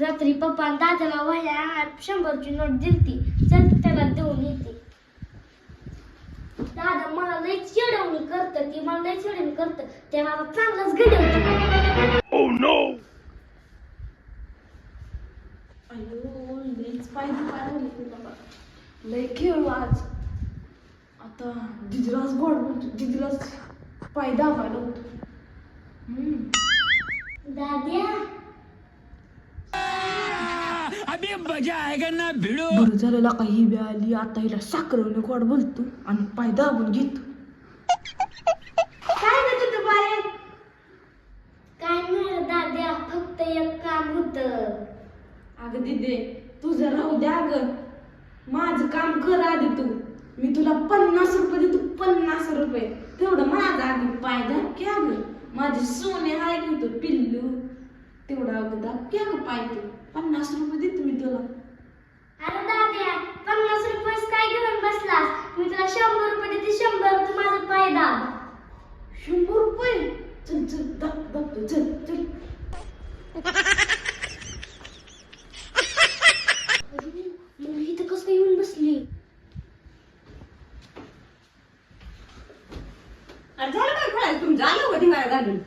रात्री पप्पा दादाला वह्या शंभरची नोट दिलती. चल त्याला देऊन येते. दादा मला लय चिडवणी करतं ती मला लय चिडवणी करतं. ते मला चांगलंच घडवतं. तुला बा. लय खेळू आज. आता दिदीलाच गोड म्हणतो दिदीलाच पाय दाबायला होतो. हम्म. दाद्या मजा ना भिड़ो. बरं झालेला काही बी आली आता हिला साखरवणे गोड बोलतो आणि पाय दाबून घेतो. काय ग तुझं बाहेर काय नाही दाद्या फक्त एक काम होतं. अगं दिदे तुझं राहू द्या ग माझं काम कर आधी तू. मी तुला पन्नास रुपये देतो पन्नास रुपये. तेवढं माझं आधी पाय दाब की अगं. माझे सोने आहे की तू पिल्लू. तेवढं अगं दाब की अगं पाय तू. पन्नास रुपये तुला. अरे दाद्या पन्नास रुपये काय घेऊन बसलास? मी तुला शंभर रुपये देते शंभर. तू माझा पाय दाब. शंभर रुपये? चल चल दाब दाब तू, चल चल. मग इथं कसं येऊन बसली? अरे झालं काय खेळायचं तुमचं? आलं धिंगाणा घालून?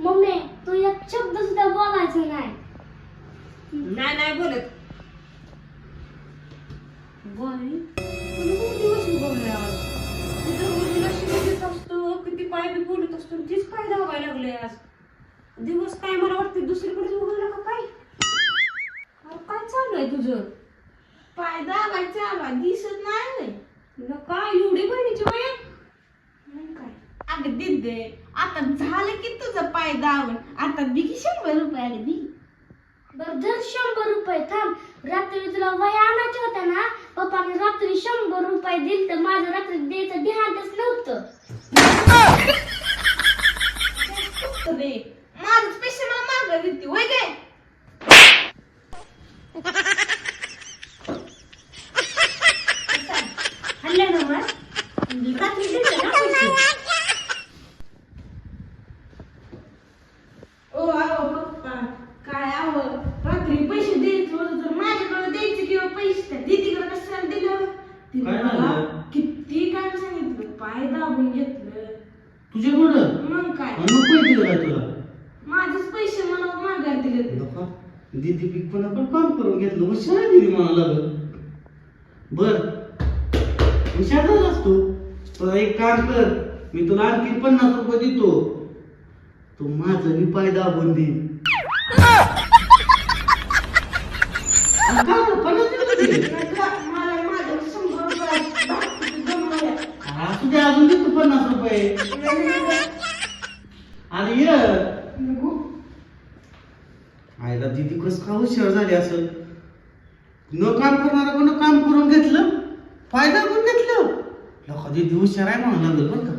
मम्मी तू एक शब्द सुद्धा बोलायचं नाही. नाही नाही बोलत. बाई दिवस उगवले आज? देत असतो किती पाय बी बोलत असतो तीच पाय धावायला लागले आज. दिवस काय मला वाटते दुसरीकडे उगवला का काय अरे काय चालू आहे तुझं? पाय दाबायचा आला दिसत नाही काय एवढी बहिणीची वय काय. अगं दिदे आता झालं की तुझं पाय दाबून. आता बिगी शंभर रुपये आले बी बरं जर शंभर रुपये थांब. रात्री तुला वह्या आणायच्या होत्या ना पप्पाने रात्री शंभर रुपये दिल तर माझं रात्री द्यायचं ध्यानच नव्हतं रे माझं पैसे मला मागं देते वय काय हल्ल्या ना मग रात्री दिलं ना पैसे ओ आहो पप्पा काय आहो रात्री पैसे द्यायचे होते तर माझ्याकडे द्यायचे किंवा पैसे त्या दीदीकडे कशाला दिलं मला? किती काय सांगितलं? पाय दाबून घेतलं. तुझ्याकडं? मग काय? दिले काय तुला? माझेच पैसे मला मागायला दिले ते. नका. दीदी पीक पण आपण काम करून घेतलं. शाळा दिली मला लागल. बर. मी शाळेत असतो. तर एक काम कर. मी तुला आणखी पन्नास रुपये देतो. तू माझं मी पाय दाबून दे पन्नास दिले का ते? नाही का, मला माझ्या शंभर रुपये बाकीचे जमवल्या. अरे असू दे अजून तू पन्नास रुपये. अरे ये. नको. आईला दिदी कस का हुशार झाली असं न काम करणारा कोण काम करून घेतलं? फायदा करून घेतलं. लोक दिदी हुशार आहे म्हणून लागलं बरं का.